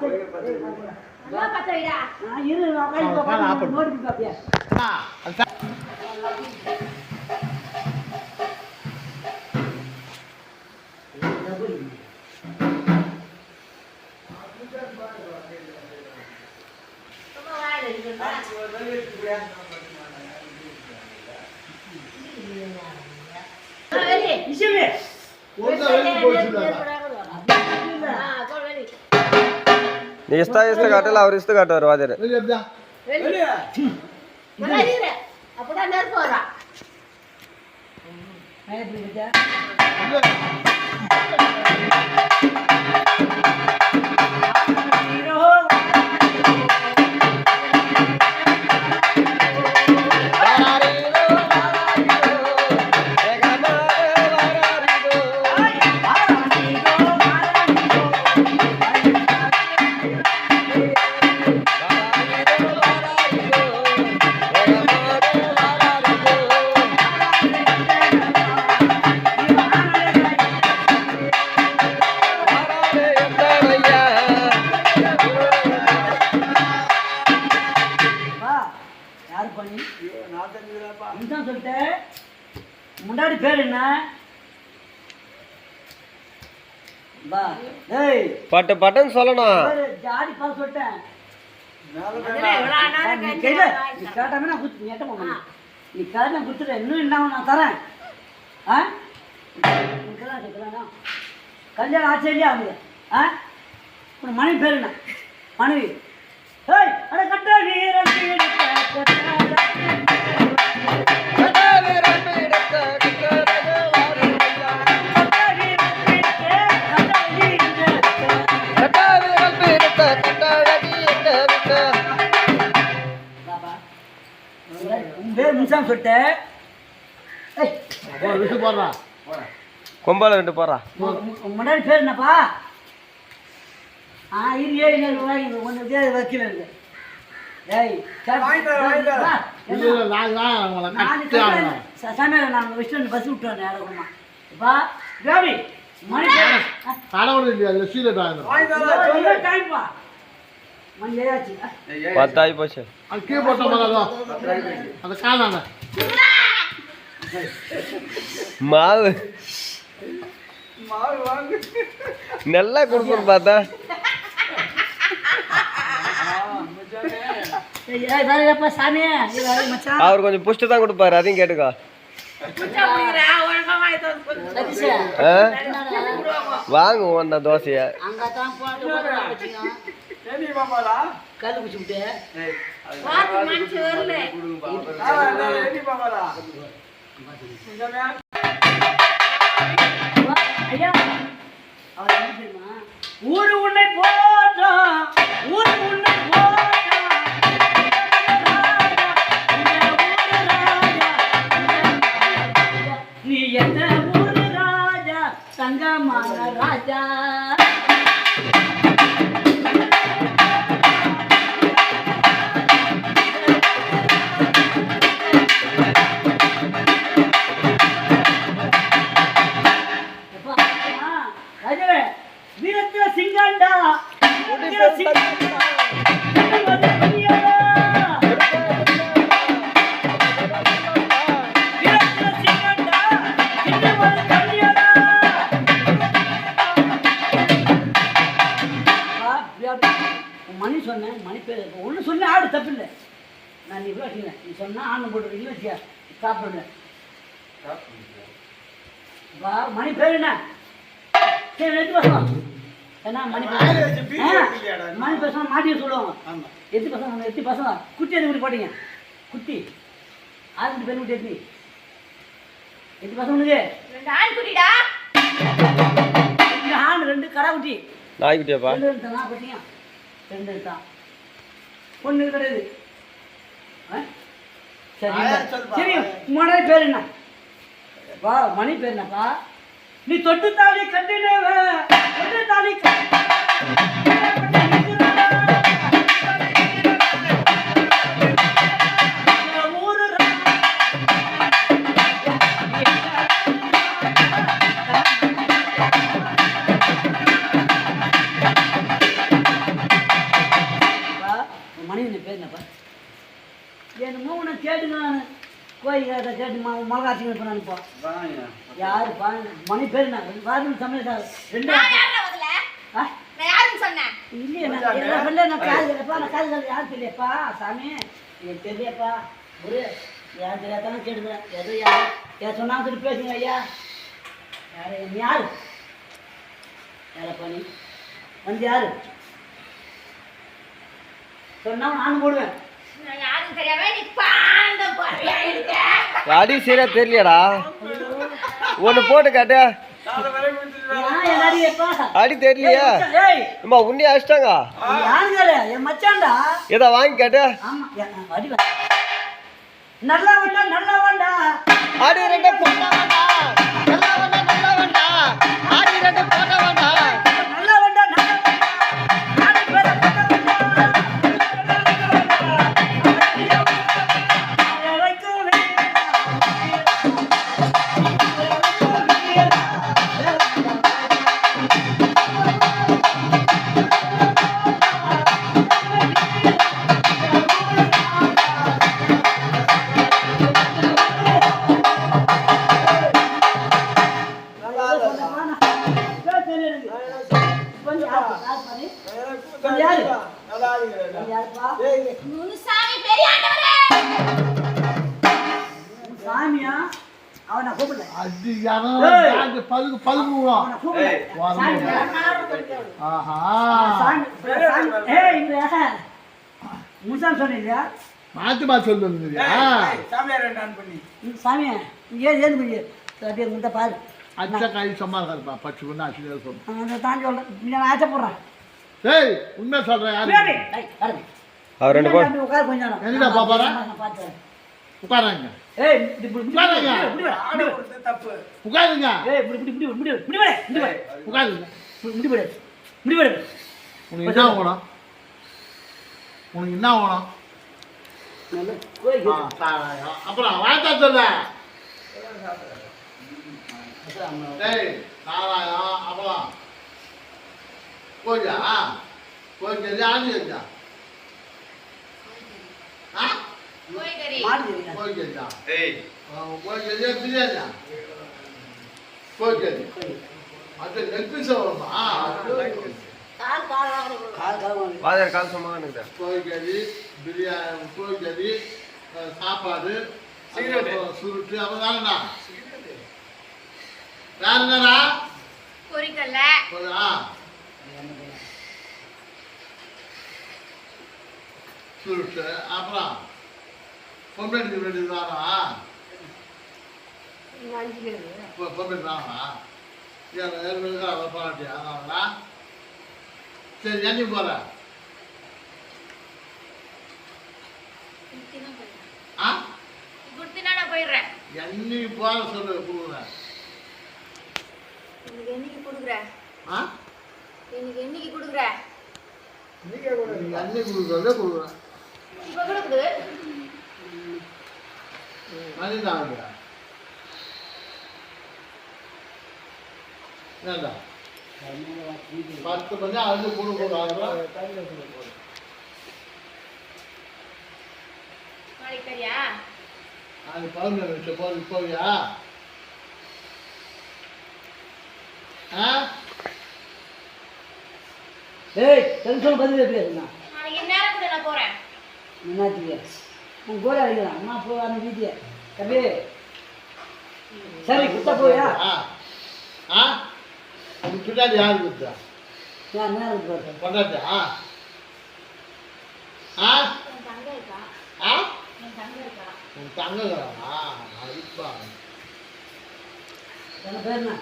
சரி. நான் இரு நான் கை ஆ, fan off ನೀ ಇಷ್ಟ ಇಷ್ಟ ಕಟ್ಟಲ್ಲ ಅವ್ರು ಇಷ್ಟ ಕಟ್ಟೋರು ಅದೇ முன்னாடி பேர் என்ன? வா. ஏய். பட்டு பட்டுன்னு சொல்லணும். ஜாடி பால் சொல்லிட்டேன். நீ கையில நீ கேட்டாமே நான் குத்து நீ எட்ட நீ கேட்ட நான் குத்துட்டேன் இன்னும் என்ன நான் தரேன். ஆ? கல்யாணம் ஆச்சு இல்லையா அவங்க? ஆ? உன் மனைவி பேர் என்ன? மனைவி. ஏய் அட கட்ட வீரன் ஏய் போ விட்டு போடுறா. கும்பல ரெண்டு போறா முன்னாடி பேர் என்னப்பா? ஆ இரு ஏழு ஏழு ரூபாய் ஒன்று வைக்கல இருக்கு. வாங்கி வாங்கி சமையல் நான் விஷ்ணு பஸ் விட்டுறேன் இடமா வா ஜோடி மணி கடவுள் இல்லையா இல்லை சீரட் ஆகணும் வாங்கி தரேன் சொல்லு டைம் பா மணி ஏதாச்சு பத்து ஆகி போச்சு அது கீழே போட்ட மாதிரி அந்த காணாங்க மாவு மாவு வாங்கு நல்லா கொடுக்கணும் பார்த்தா அவர் கொஞ்சம் புஷ்டு தான் கொடுப்பாரு அதையும் கேட்டுக்கோ? வாங்க தோசைய. அங்கதான் போட்டு போட்டு வச்சுக்கோ. ஏனி மாமாடா கல்லு குச்சி விட்டு ஏய் பார்த்து மனுஷி வரல ஆ ஏனி மாமாடா முஞ்சாமியா வா, ஐயா. அவர் என்ன தெரியுமா? ஊரு உன்னை போற்றோம் ஊரு உன்னை போற்றோம் நீ எந்த ஊரு ராஜா? தங்கமான ராஜா. சொன்னேன் ஆடு தப்பு இல்லை. நான் இவ்வளோ வச்சுக்கிறேன். நீ சொன்னா ஆண் போட்டு இல்லை வச்சியா சாப்பிடுங்க வா மணி பேர் என்ன? சரி எடுத்து வா ஏன்னா மணி? மணி பசங்க மாட்டி சொல்லுவாங்க. எத்தி பசங்க எத்தி பசங்க குட்டி எது குட்டி போட்டீங்க? குட்டி. ஆறு பெண் குட்டி எத்தி எத்தி பசங்களுக்கு ரெண்டு ஆண் குட்டிடா. ரெண்டு ஆண் ரெண்டு கடை குட்டி. நாய்க்குட்டியாப்பா ரெண்டு எடுத்தான் பார்த்தீங்க ரெண்டு எடுத்தான் பொண்ணு கிடையாது? சரி உங்களோட பேர் என்ன? வா மணி பேர் என்னப்பா? நீ தொட்டு தாலி கட்டினவ தொட்டு தாலி மணி போ. யாரு? பா மணி பேர் என்ன? வாரம் சமையல் சார் ரெண்டு நான் இல்லையே காது காது யாரும் தெரியப்பா சாமி எனக்கு தெரியப்பா ஒரு யார் தெரியாதானே கேட்டுக்கிறேன். எதோ யார்? யார் சொன்னாலும் சொல்லி பேசுங்க ஐயா. யாரு? நீ யாரு? யாரப்பா நீ? வந்து யாரு? சொன்னா நானும் போடுவேன். நான் யாருன்னு தெரியாம நீ பாண்ட போறியா இருக்க? அடி சரியா தெரியலடா ஒன்று போட்டு காட்டு. அடி தெரியலையா. அம்மா உன்னே அடிச்சிட்டாங்க. ஏதா வாங்கி காட்டு. நல்லா நல்லா அடி ரெண்டு அவனை கூப்பிடல அது கூப்பிடல வரணும். சாமி ஆஹா. முசாமி சொன்னீங்க மாத்தி மாத்தி சொல்லுங்கய்யா ஏய், சாமியார் ரெண்டான் பண்ணி? சாமி ஏன் ஏன் பண்ணி அப்படியே முந்த பாரு. அச்சா காய் சும்மா இருப்பா பச்சை பொண்ணு அச்சு சொல்றேன் அந்த தாண்டி சொல்றேன். நான் ஆச்ச போடுறேன். ஏய் உண்மை சொல்றேன் பின்னாடி. யாரு டேய், பாருங்க. அவர் ரெண்டு போட்டு பின்னாடி உட்காரு கொஞ்ச நேரம். எங்கடா பாப்பாரா? உட்காருங்க ஏய், கொடுத்தது தப்பு உட்காருங்க ஏய், இப்படி, இப்படி, இப்படி, இப்படி, வாடி, இப்படி வாடி, உட்காருங்க இப்படி வாடி, இப்படி வாடி. உனக்கு என்ன வேணும் உனக்கு என்ன வேணும் அப்புறம் வாய்த்தா சொல்ல அப்புறம் கோயிலா கோயில் கறி ஆஞ்சு கறியா கால் சும்மா இருக்குது கோயில் கறி பிரியாணி கோயில் கறி அஹ், சாப்பாடு சுருட்டு வேறண்ணா வேற என்னடா? பொரிக்கல்ல சுருட்டு அப்புறம்? வேண்டியது பொம்பளைக்கு வேணா ஏன் ஏற்கனவே அதை பாராட்டியா? சரி என்னி போகிறேன் ஆ? போயிடுறேன். என்னி போகிற சொல்லு கொடுக்குறேன் எனக்கு என்னைக்கு கொடுக்குற? ஆ? எனக்கு என்னைக்கு கொடுக்குற? நீங்க கூட நீ அன்னி கொடுக்குறதே கொடுக்குறேன் இப்ப கொடுக்குது மனிதான் ஏண்டா பத்து மணி அது நாளைக்கு தரியா அது பதினொன்று வச்ச போது போவியா? ஆ? ஏய், டென்ஷன் பதில் பேசுனா நாளைக்கு நேரம் கூட நான் போறேன்? என்னாச்சுங்க உன் கோல அடிக்கலாம் அம்மா போ அந்த வீட்டிய தம்பி. சரி குத்த போயா ஆ? ஆ? அது பின்னாடி யாரு கொடுத்தா ஏன் நேரம் போட்டு பொண்டாட்டியா ஆ? ஆ? இருக்கா உன் தங்கங்களா அடிப்பா. என்ன பேர் என்ன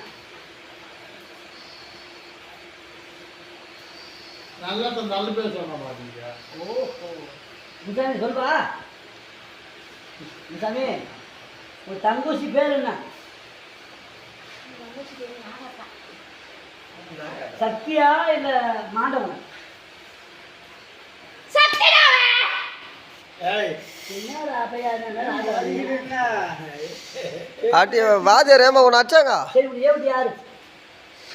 நல்லா நல்ல பேர் சொன்ன மாட்டீங்க ஓஹோ. முசாமி உன் தங்கூசி பேர் என்ன? சக்தியா இல்ல மாண்டவன்? ஆட்டி வாத்தியார் ஏமா உன்னை அச்சாங்க சரி உன் ஏவுடி யாரு?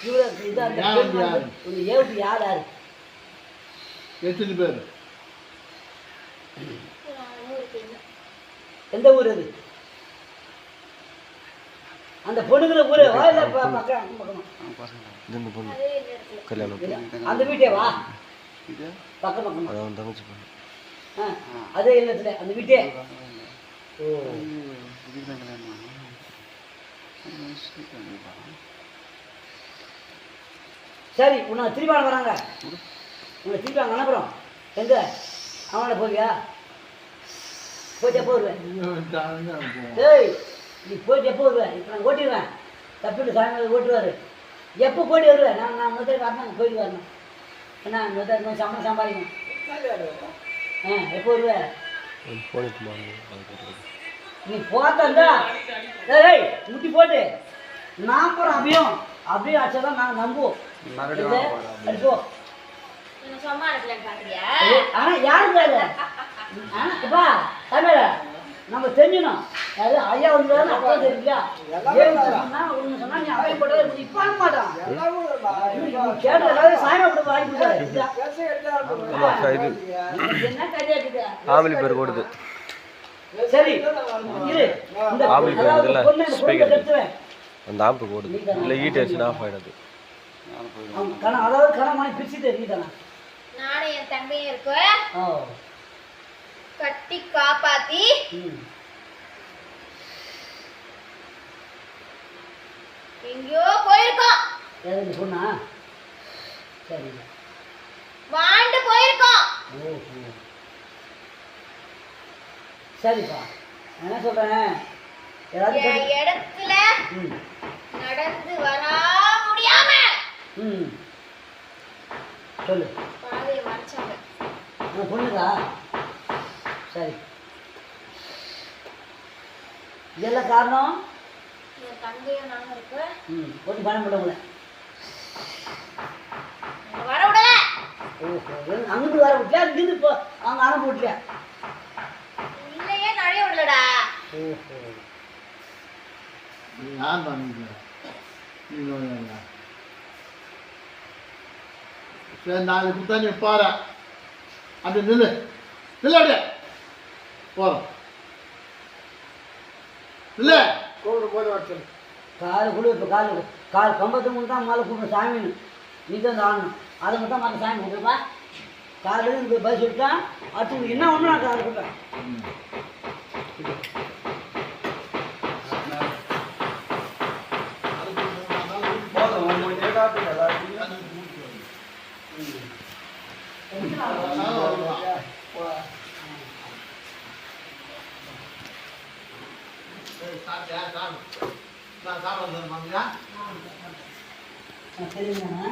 இவரு இது அந்த யாரு பேர் யாரு? உன் ஏவுடி யார் யாரு? எத்தனை பேர் நூறு பேரு எந்த ஊர் அது? அந்த பொண்ணுங்களை ஊரே வா இல்ல கல்யாணம் அந்த வீட்டே வா. பக்கம் பக்கமா. அதான் தங்கச்சி பொண்ணு. ஆ, அதே இல்லத்துல அந்த வீட்டே. ஓ. சரி உன்னை திருப்பி வராங்க. உன்னை திருப்பி அங்கே அனுப்புகிறோம் எங்க? அவனை போவியா? போயிட்டு எப்போ வருவேன். ஏய் நீ போயிட்டு எப்போ வருவேன். இப்போ நான் ஓட்டிடுவேன். தப்பிட்டு சாயங்காலம் ஓட்டுவார். எப்போ போயிட்டு வருவேன்? நான் நான் முதல் வரணும் போயிட்டு வரணும். என்ன முதல் இன்னும் சம்பளம் சம்பாதிக்கணும். ஆ எப்போ வருவேன் நீ போத்தா ஏய் முட்டி போட்டு. நான் போகிறேன் அப்படியும் அப்படியே அடிச்சாதான் நாங்கள் நம்புவோம். இது, அடிப்போ. என்ன சும்மா இருக்கலன்னு பாக்குறியா? ஆனா அது ஆனா இப்பா. தமிழ நம்ம தெரிஞ்சுக்கணும். அது ஐயா வந்து அப்பா தெரியல ஏன் சொன்னா ஒண்ணு சொன்னா நீ அப்பா போட்டா இப்ப அனுப்ப மாட்டான். எல்லாம் ஊருப்பா. கேட்டு எல்லாரும் சாயம் கொடுத்து வாங்கி என்ன கதையா பேர் கொடுது சரி இரு இந்த ஆம்பளை பேர் இதுல பொண்ணு அந்த ஆம்பு ஓடுது இல்லை ஈட்டு அடிச்சுன்னா ஆஃப் ஆகிடாது கணம் அதாவது கணம் நானும் என் இருக்கு ஓ. கட்டி காப்பாத்தி எங்கேயோ போயிருக்கோம் ஏதாவது இந்த பொண்ணா சரி வாண்டு போயிருக்கோம் ஓஹோ சரிப்பா என்ன கட்டி- இடத்துல நடந்து வரா முடியாம ம் சொல்லு பாதையை மறைச்சாங்க பொண்ணுதா சரி. இதெல்லாம் காரணம்? என் தங்கையும் நானும் இருக்கு ம் ஒன்றும் பண்ண முடியல வர விடல ஓஹோ அங்கிட்டு வர விட்டியா? இங்கிருந்து இப்போ அவங்க அனுப்பி விட்டியா? இல்லையே நழைய விடலடா. ஓஹோ. யார் பண்ணீங்க நீங்க சரி நாளைக்கு கொடுத்தா நீ போற அப்படி நில்லு. நில்லு போறோம் இல்லை. கூப்பிடு போது வர சொல்லு. கால் குழு இப்போ கால் கால் கம்பத்து மட்டும் தான் மேலே கூப்பிடும் சாமின்னு நீ தான் ஆடணும் அதை மட்டும் மற்ற சாமி கூப்பிடுப்பா காலையில் பஸ் விட்டா அடுத்து என்ன ஒன்று நான் கால் கூப்பிட்டேன் போதும், உன் மூஞ்சியே காட்டுங்க, எல்லாத்தையும். சாப்பிட்டியா சாப்பிடு நான் சாப்பிட்றது மாமியா தெரியுமா?